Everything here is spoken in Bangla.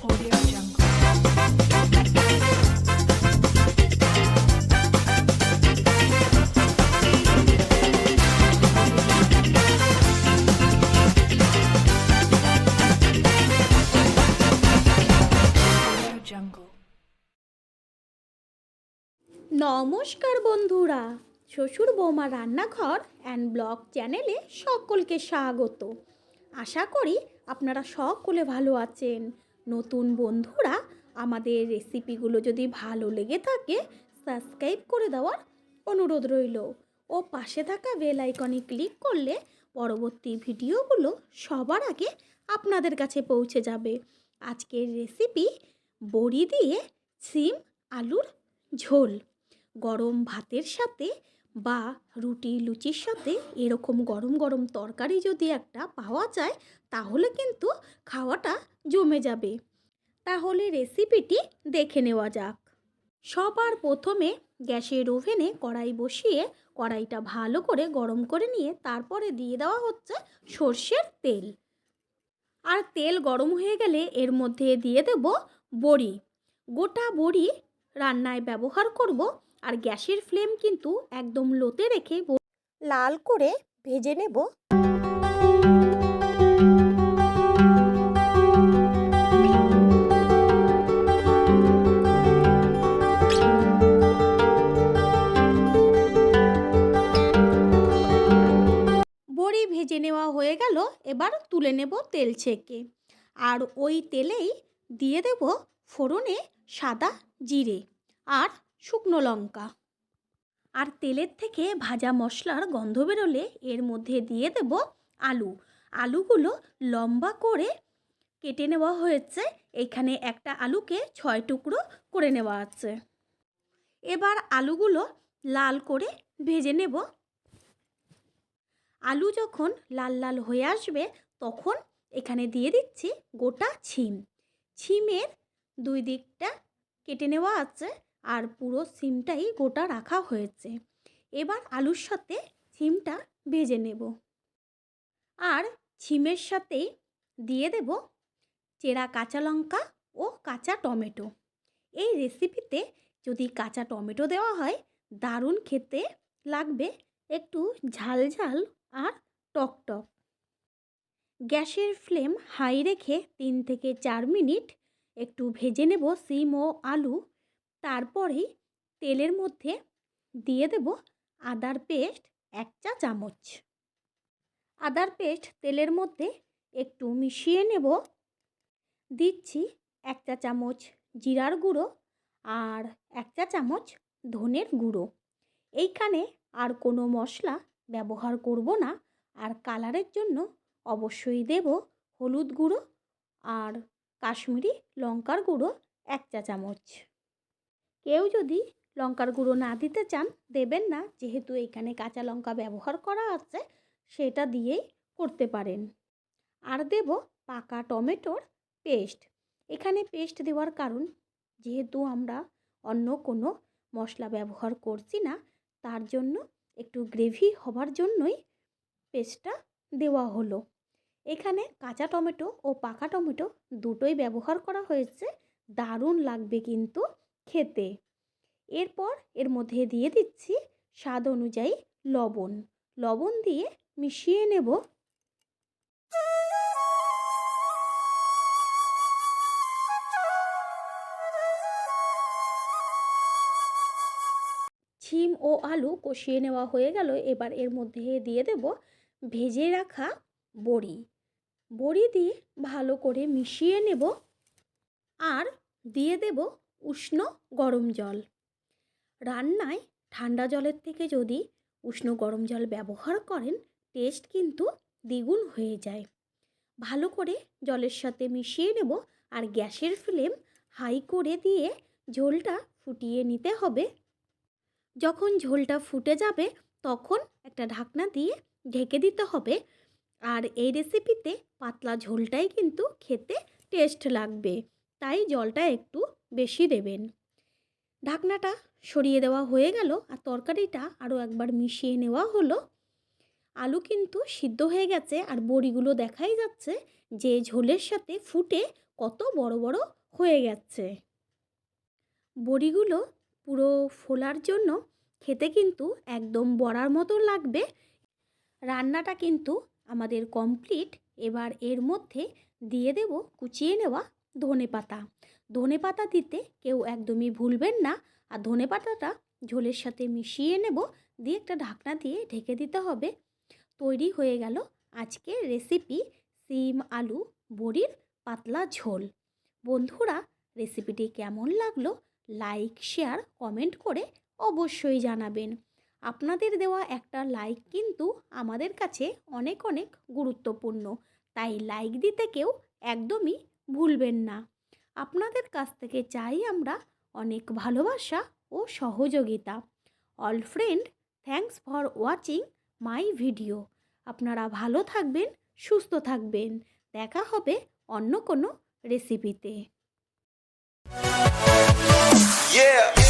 নমস্কার বন্ধুরা, শ্বশুর বৌমা রান্নাঘর অ্যান্ড ব্লগ চ্যানেলে সকলকে স্বাগত। আশা করি আপনারা সকলে ভালো আছেন। নতুন বন্ধুরা, আমাদের রেসিপিগুলো যদি ভালো লেগে থাকে সাবস্ক্রাইব করে দেওয়ার অনুরোধ রইল। ও পাশে থাকা বেল আইকনে ক্লিক করলে পরবর্তী ভিডিওগুলো সবার আগে আপনাদের কাছে পৌঁছে যাবে। আজকের রেসিপি বড়ি দিয়ে সিম আলুর ঝোল। গরম ভাতের সাথে বা রুটি লুচির সাথে এরকম গরম গরম তরকারি যদি একটা পাওয়া যায়, তাহলে কিন্তু খাওয়াটা জমে যাবে। তাহলে রেসিপিটি দেখে নেওয়া যাক। সবার প্রথমে গ্যাসের ওভেনে কড়াই বসিয়ে কড়াইটা ভালো করে গরম করে নিয়ে তারপরে দিয়ে দেওয়া হচ্ছে সর্ষের তেল। আর তেল গরম হয়ে গেলে এর মধ্যে দিয়ে দেব বড়ি। গোটা বড়ি রান্নায় ব্যবহার করব আর গ্যাসের ফ্লেম কিন্তু একদম লোতে রেখে লাল করে ভেজে নেব। এবার তুলে নেব তেল ছেঁকে। আর ওই তেলেই দিয়ে দেব ফোড়নে সাদা জিরে আর শুকনো লঙ্কা। আর তেলের থেকে ভাজা মশলার গন্ধ বেরোলে এর মধ্যে দিয়ে দেব আলু। আলুগুলো লম্বা করে কেটে নেওয়া হয়েছে। এখানে একটা আলুকে ছয় টুকরো করে নেওয়া আছে। এবার আলুগুলো লাল করে ভেজে নেব। আলু যখন লাল লাল হয়ে আসবে, তখন এখানে দিয়ে দিচ্ছি গোটা ছিম। ছিমের দুই দিকটা কেটে নেওয়া আছে আর পুরো সিমটাই গোটা রাখা হয়েছে। এবার আলুর সাথে সিমটা ভেজে নেব। আর ছিমের সাথেই দিয়ে দেব চেরা কাঁচা লঙ্কা ও কাঁচা টমেটো। এই রেসিপিতে যদি কাঁচা টমেটো দেওয়া হয়, দারুণ খেতে লাগবে। একটু ঝাল ঝাল আর টক টক। গ্যাসের ফ্লেম হাই রেখে তিন থেকে চার মিনিট একটু ভেজে নেব সিম ও আলু। তারপরেই তেলের মধ্যে দিয়ে দেব আদার পেস্ট এক চা চামচ। আদার পেস্ট তেলের মধ্যে একটু মিশিয়ে নেব। দিচ্ছি এক চা চামচ জিরার গুঁড়ো আর এক চা চামচ ধনের গুঁড়ো। এইখানে আর কোনো মশলা ব্যবহার করব না। আর কালারের জন্য অবশ্যই দেব হলুদ গুঁড়ো আর কাশ্মীরি লঙ্কার গুঁড়ো এক চা চামচ। কেউ যদি লঙ্কার গুঁড়ো না দিতে চান, দেবেন না। যেহেতু এখানে কাঁচা লঙ্কা ব্যবহার করা আছে, সেটা দিয়েই করতে পারেন। আর দেব পাকা টমেটোর পেস্ট। এখানে পেস্ট দেওয়ার কারণ, যেহেতু আমরা অন্য কোনো মশলা ব্যবহার করছি না, তার জন্য একটু গ্রেভি হবার জন্যই পেস্টটা দেওয়া হলো। এখানে কাঁচা টমেটো ও পাকা টমেটো দুটোই ব্যবহার করা হয়েছে। দারুণ লাগবে কিন্তু খেতে। এরপর এর মধ্যে দিয়ে দিচ্ছি স্বাদ অনুযায়ী লবণ। লবণ দিয়ে মিশিয়ে নেব ছিম ও আলু কষিয়ে নেওয়া হয়ে গেল। এবার এর মধ্যে দিয়ে দেব ভেজে রাখা বড়ি। বড়ি দিয়ে ভালো করে মিশিয়ে নেব আর দিয়ে দেব উষ্ণ গরম জল। রান্নায় ঠান্ডা জলের থেকে যদি উষ্ণ গরম জল ব্যবহার করেন, টেস্ট কিন্তু দ্বিগুণ হয়ে যায়। ভালো করে জলের সাথে মিশিয়ে নেব আর গ্যাসের ফ্লেম হাই করে দিয়ে ঝোলটা ফুটিয়ে নিতে হবে। যখন ঝোলটা ফুটে যাবে, তখন একটা ঢাকনা দিয়ে ঢেকে দিতে হবে। আর এই রেসিপিতে পাতলা ঝোলটাই কিন্তু খেতে টেস্ট লাগবে, তাই জলটা একটু বেশি দেবেন। ঢাকনাটা সরিয়ে দেওয়া হয়ে গেল, আর তরকারিটা আরও একবার মিশিয়ে নেওয়া হলো। আলু কিন্তু সিদ্ধ হয়ে গেছে, আর বড়িগুলো দেখাই যাচ্ছে যে ঝোলের সাথে ফুটে কত বড় বড় হয়ে গেছে। বড়িগুলো পুরো ফোলার জন্য খেতে কিন্তু একদম বড়ার মতো লাগবে। রান্নাটা কিন্তু আমাদের কমপ্লিট এবার এর মধ্যে দিয়ে দেব কুচিয়ে নেওয়া ধনে পাতা। ধনে পাতা দিতে কেউ একদমই ভুলবেন না। আর ধনে পাতাটা ঝোলের সাথে মিশিয়ে নেব। দিয়ে একটা ঢাকনা দিয়ে ঢেকে দিতে হবে। তৈরি হয়ে গেল আজকের রেসিপি সিম আলু বড়ির পাতলা ঝোল। বন্ধুরা রেসিপিটি কেমন লাগল? লাইক শেয়ার কমেন্ট করে অবশ্যই জানাবেন। আপনাদের দেওয়া একটা লাইক কিন্তু আমাদের কাছে অনেক অনেক গুরুত্বপূর্ণ। তাই লাইক দিতে কেউ একদমই ভুলবেন না। আপনাদের কাছ থেকে চাই আমরা অনেক ভালোবাসা ও সহযোগিতা। All friend thanks for watching my video আপনারা ভালো থাকবেন, সুস্থ থাকবেন। দেখা হবে অন্য কোনো রেসিপিতে Yeah.